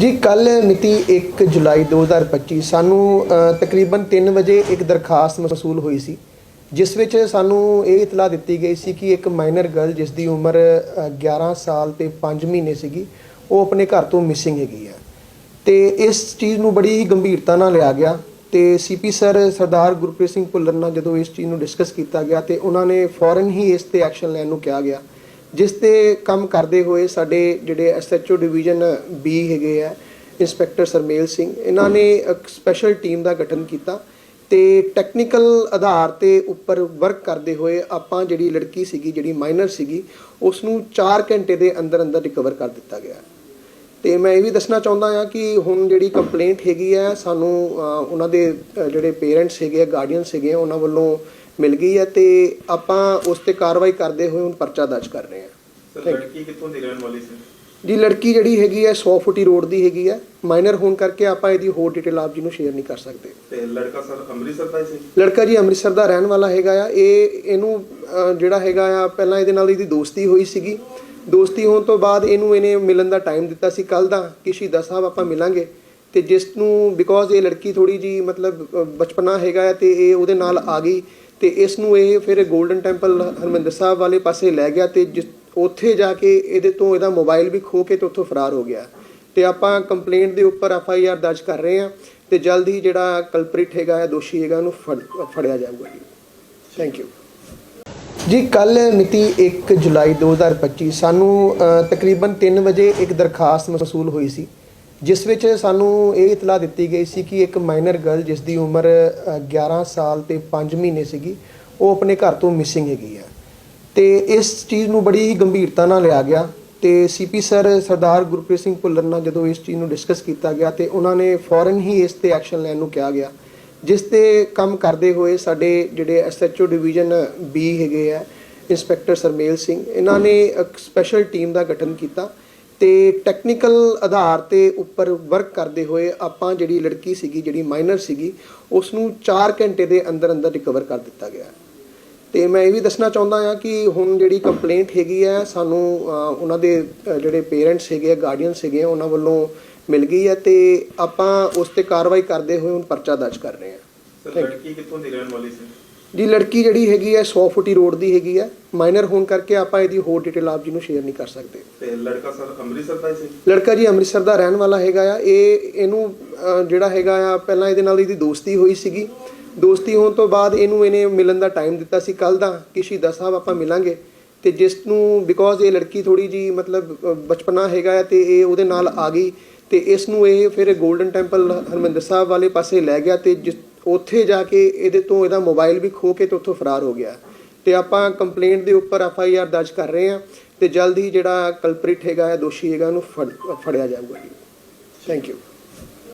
ਜੀ ਕੱਲ ਮਿਤੀ 1 ਜੁਲਾਈ 2025 ਸਾਨੂੰ ਤਕਰੀਬਨ 3 ਵਜੇ ਇੱਕ ਦਰਖਾਸਤ ਮਸੂਲ ਹੋਈ ਸੀ ਜਿਸ ਵਿੱਚ ਸਾਨੂੰ ਇਹ ਇਤਲਾਹ ਦਿੱਤੀ ਗਈ ਸੀ ਕਿ ਇੱਕ ਮਾਈਨਰ ਗਰਲ ਜਿਸ ਦੀ ਉਮਰ ਅ, 11 ਸਾਲ ਤੇ 5 ਮਹੀਨੇ ਸੀਗੀ ਉਹ ਆਪਣੇ ਘਰ ਤੋਂ ਮਿਸਿੰਗ ਹੈਗੀ ਹੈ ਤੇ ਇਸ ਚੀਜ਼ ਨੂੰ ਬੜੀ ਹੀ ਗੰਭੀਰਤਾ ਨਾਲ ਲਿਆ ਗਿਆ ਤੇ C P sir Sardar Gurpreet Singh Bhullar ਨਾਲ ਜਦੋਂ ਇਸ ਚੀਜ਼ ਨੂੰ ਡਿਸਕਸ ਕੀਤਾ ਗਿਆ ਤੇ ਉਹਨਾਂ ਨੇ ਫੌਰਨ ਹੀ ਇਸ ਤੇ ਐਕਸ਼ਨ ਲੈਣ ਨੂੰ ਕਿਹਾ ਗਿਆ। ਜਿਸ ਤੇ ਕੰਮ ਕਰਦੇ ਹੋਏ ਸਾਡੇ ਜਿਹੜੇ ਐਸਐਚਓ ਡਿਵੀਜ਼ਨ ਬੀ ਹੈਗੇ ਆ ਇੰਸਪੈਕਟਰ ਸਰਮੇਲ ਸਿੰਘ, ਇਹਨਾਂ ਨੇ ਇੱਕ ਸਪੈਸ਼ਲ ਟੀਮ ਦਾ ਗਠਨ ਕੀਤਾ ਤੇ ਟੈਕਨੀਕਲ ਆਧਾਰ ਤੇ ਉੱਪਰ ਵਰਕ ਕਰਦੇ ਹੋਏ ਆਪਾਂ ਜਿਹੜੀ ਲੜਕੀ ਸੀਗੀ, ਜਿਹੜੀ ਮਾਈਨਰ ਸੀਗੀ ਉਸ ਨੂੰ 4 ਘੰਟੇ ਦੇ ਅੰਦਰ ਅੰਦਰ ਰਿਕਵਰ ਕਰ ਦਿੱਤਾ ਗਿਆ। ਤੇ ਮੈਂ ਇਹ ਵੀ ਦੱਸਣਾ ਚਾਹੁੰਦਾ ਹਾਂ ਕਿ ਹੁਣ ਜਿਹੜੀ ਕੰਪਲੇਂਟ ਹੈਗੀ ਹੈ ਸਾਨੂੰ ਉਹਨਾਂ ਦੇ ਜਿਹੜੇ ਪੇਰੈਂਟਸ ਹੈਗੇ ਆ ਗਾਰਡੀਅਨ ਹੈਗੇ ਆ ਉਹਨਾਂ ਵੱਲੋਂ ਮਿਲ ਗਈ ਹੈ ਤੇ ਆਪਾਂ ਉਸ ਤੇ ਕਾਰਵਾਈ ਕਰਦੇ ਹੋਏ ਹੁਣ ਪਰਚਾ ਦਰਜ ਕਰ ਰਹੇ ਹਾਂ। ਸਰ. ਲੜਕੀ ਕਿੱਥੋਂ ਦੀ ਰਹਿਣ ਵਾਲੀ ਸੀ? ਜੀ ਲੜਕੀ ਜਿਹੜੀ ਹੈਗੀ ਹੈ 100 ਫੁੱਟੀ ਰੋਡ ਦੀ ਹੈਗੀ ਹੈ। ਮਾਈਨਰ ਹੋਣ ਕਰਕੇ ਆਪਾਂ ਇਹਦੀ ਹੋਰ ਡਿਟੇਲ ਆਪ ਜੀ ਨੂੰ ਸ਼ੇਅਰ ਨਹੀਂ ਕਰ ਸਕਦੇ। ਤੇ ਲੜਕਾ ਸਰ ਅੰਮ੍ਰਿਤਸਰ ਦਾ ਹੀ ਸੀ? ਲੜਕਾ ਜੀ ਅੰਮ੍ਰਿਤਸਰ ਦਾ ਰਹਿਣ ਵਾਲਾ ਹੈਗਾ ਆ। ਇਹ ਇਹਨੂੰ ਜਿਹੜਾ ਹੈਗਾ ਆ ਪਹਿਲਾਂ ਇਹਦੇ ਨਾਲ ਇਹਦੀ ਦੋਸਤੀ ਹੋਈ ਸੀਗੀ। ਦੋਸਤੀ ਹੋਣ ਤੋਂ ਬਾਅਦ ਇਹਨੂੰ ਇਹਨੇ ਮਿਲਣ ਦਾ ਟਾਈਮ ਦਿੱਤਾ ਸੀ। ਕੱਲ ਦਾ ਕਿ ਸ਼ਹੀਦਾਂ ਸਾਹਿਬ ਆਪਾਂ ਮਿਲਾਂਗੇ ਤੇ ਜਿਸ ਨੂੰ ਬਿਕੋਜ਼ ਇਹ ਲੜਕੀ ਥੋੜੀ ਜੀ ਮਤਲਬ ਬਚਪਨਾ ਹੈਗਾ ਆ ਤੇ ਇਹ ਉਹਦੇ ਨਾਲ ਆ ਗਈ ਤੇ ਇਸ ਨੂੰ ਇਹ ਫਿਰ 골ਡਨ ਟੈਂਪਲ ਹਰਮੰਦਰ ਸਾਹਿਬ ਵਾਲੇ ਪਾਸੇ ਲੈ ਗਿਆ ਤੇ ਜਿਸ- ਉੱਥੇ ਜਾ ਕੇ ਇਹਦੇ ਤੋਂ ਇਹਦਾ ਮੋਬਾਈਲ ਵੀ ਖੋ ਕੇ ਤੇ ਉੱਥੋਂ ਫਰਾਰ ਹੋ ਗਿਆ। ਤੇ ਆਪਾਂ ਕੰਪਲੇਂਟ ਦੇ ਉੱਪਰ ਐਫ ਆਈ ਆਰ ਦਰਜ ਕਰ ਰਹੇ ਹਾਂ ਤੇ ਜਲਦ ਹੀ ਜਿਹੜਾ ਕਲਪ੍ਰਿਟ ਹੈਗਾ ਹੈ, ਦੋਸ਼ੀ ਹੈਗਾ, ਉਹਨੂੰ ਫੜ- ਫੜਿਆ ਜਾਊਗਾ ਜੀ। ਥੈਂਕ ਯੂ ਜੀ ਕੱਲ ਮਿਤੀ 1 ਜੁਲਾਈ 2025 ਸਾਨੂੰ ਤਕਰੀਬਨ 3 ਵਜੇ ਇੱਕ ਦਰਖਾਸਤ ਮਸੂਲ ਹੋਈ ਸੀ ਜਿਸ ਵਿੱਚ ਸਾਨੂੰ ਇਹ ਇਤਲਾਹ ਦਿੱਤੀ ਗਈ ਸੀ ਕਿ ਇੱਕ ਮਾਈਨਰ ਗਰਲ ਜਿਸ ਦੀ ਉਮਰ ਅ, 11 ਸਾਲ ਤੇ 5 ਮਹੀਨੇ ਸੀਗੀ ਉਹ ਆਪਣੇ ਘਰ ਤੋਂ ਮਿਸਿੰਗ ਹੈਗੀ ਹੈ ਤੇ ਇਸ ਚੀਜ਼ ਨੂੰ ਬੜੀ ਹੀ ਗੰਭੀਰਤਾ ਨਾਲ ਲਿਆ ਗਿਆ ਤੇ ਸੀਪੀ ਸਰ ਸਰਦਾਰ ਗੁਰਪ੍ਰੀਤ ਸਿੰਘ ਭੁੱਲਰ ਨਾਲ ਜਦੋਂ ਇਸ ਚੀਜ਼ ਨੂੰ ਡਿਸਕਸ ਕੀਤਾ ਗਿਆ ਤੇ ਉਹਨਾਂ ਨੇ ਫੌਰਨ ਹੀ ਇਸ ਤੇ ਐਕਸ਼ਨ ਲੈਣ ਨੂੰ ਕਿਹਾ ਗਿਆ। ਜਿਸ ਤੇ ਕੰਮ ਕਰਦੇ ਹੋਏ ਸਾਡੇ ਜਿਹੜੇ ਐਸਐਚਓ ਡਿਵੀਜ਼ਨ ਬੀ ਹੈਗੇ ਆ ਇੰਸਪੈਕਟਰ ਸਰਮੇਲ ਸਿੰਘ, ਇਹਨਾਂ ਨੇ ਇੱਕ ਸਪੈਸ਼ਲ ਟੀਮ ਦਾ ਗਠਨ ਕੀਤਾ ਤੇ ਟੈਕਨੀਕਲ ਆਧਾਰ ਤੇ ਉੱਪਰ ਵਰਕ ਕਰਦੇ ਹੋਏ ਆਪਾਂ ਜਿਹੜੀ ਲੜਕੀ ਸੀਗੀ, ਜਿਹੜੀ ਮਾਈਨਰ ਸੀਗੀ ਉਸ ਨੂੰ 4 ਘੰਟੇ ਦੇ ਅੰਦਰ ਅੰਦਰ ਰਿਕਵਰ ਕਰ ਦਿੱਤਾ ਗਿਆ। ਤੇ ਮੈਂ ਇਹ ਵੀ ਦੱਸਣਾ ਚਾਹੁੰਦਾ ਹਾਂ ਕਿ ਹੁਣ ਜਿਹੜੀ ਕੰਪਲੇਂਟ ਹੈਗੀ ਹੈ ਸਾਨੂੰ ਉਹਨਾਂ ਦੇ ਜਿਹੜੇ ਪੇਰੈਂਟਸ ਹੈਗੇ ਆ ਗਾਰਡੀਅਨਸ ਹੈਗੇ ਆ, ਉਹਨਾਂ ਵੱਲੋਂ ਮਿਲ ਗਈ ਹੈ ਤੇ ਆਪਾਂ ਉਸ ਤੇ ਕਾਰਵਾਈ ਕਰਦੇ ਹੋਏ ਹੁਣ ਪਰਚਾ ਦਰਜ ਕਰ ਰਹੇ ਹਾਂ। Sir Thank you. ਲੜਕੀ ਕਿੱਥੋਂ ਦੀ ਰਹਿਣ ਵਾਲੀ ਸੀ? ਜੀ ਲੜਕੀ ਜਿਹੜੀ ਹੈਗੀ ਹੈ 100 ਫੁੱਟੀ ਰੋਡ ਦੀ ਹੈਗੀ ਹੈ। ਮਾਈਨਰ ਹੋਣ ਕਰਕੇ ਆਪਾਂ ਇਹਦੀ ਹੋਰ ਡਿਟੇਲ ਆਪ ਜੀ ਨੂੰ ਸ਼ੇਅਰ ਨਹੀਂ ਕਰ ਸਕਦੇ। ਤੇ ਲੜਕਾ ਸਰ ਅੰਮ੍ਰਿਤਸਰ ਦਾ ਹੀ ਸੀ? ਲੜਕਾ ਜੀ ਅੰਮ੍ਰਿਤਸਰ ਦਾ ਰਹਿਣ ਵਾਲਾ ਹੈਗਾ ਆ। ਇਹ ਇਹਨੂੰ ਜਿਹੜਾ ਹੈਗਾ ਆ ਪਹਿਲਾਂ ਇਹਦੇ ਨਾਲ ਇਹਦੀ ਦੋਸਤੀ ਹੋਈ ਸੀਗੀ। ਦੋਸਤੀ ਹੋਣ ਤੋਂ ਬਾਅਦ ਇਹਨੂੰ ਇਹਨੇ ਮਿਲਣ ਦਾ ਟਾਈਮ ਦਿੱਤਾ ਸੀ। ਕੱਲ ਦਾ ਕਿ ਸ਼ਹੀਦਾਂ ਸਾਹਿਬ ਆਪਾਂ ਮਿਲਾਂਗੇ। ਤੇ ਜਿਸ ਨੂੰ ਬਿਕੋਜ਼ ਇਹ ਲੜਕੀ ਥੋੜੀ ਜੀ ਮਤਲਬ ਬਚਪਨਾ ਹੈਗਾ ਤੇ ਇਹ ਉਹਦੇ ਨਾਲ ਆ ਗਈ। ਤੇ ਇਸ ਨੂੰ ਇਹ ਫਿਰ 골ਡਨ ਟੈਂਪਲ ਹਰਮੰਦਰ ਸਾਹਿਬ ਵਾਲੇ ਪਾਸੇ ਲੈ ਗਿਆ ਤੇ ਜਿਸ- ਉੱਥੇ ਜਾ ਕੇ ਇਹਦੇ ਤੋਂ ਇਹਦਾ ਮੋਬਾਈਲ ਵੀ ਖੋ ਕੇ ਤੇ ਉੱਥੋਂ ਫਰਾਰ ਹੋ ਗਿਆ। ਤੇ ਆਪਾਂ ਕੰਪਲੇਂਟ ਦੇ ਉੱਪਰ ਐਫ ਆਈ ਆਰ ਦਰਜ ਕਰ ਰਹੇ ਹਾਂ ਤੇ ਜਲਦ ਹੀ ਜਿਹੜਾ ਕਲਪ੍ਰਿਟ ਹੈਗਾ ਹੈ ਦੋਸ਼ੀ ਹੈਗਾ, ਉਹਨੂੰ ਫੜ- ਫੜਿਆ ਜਾਊਗਾ ਜੀ। Thank you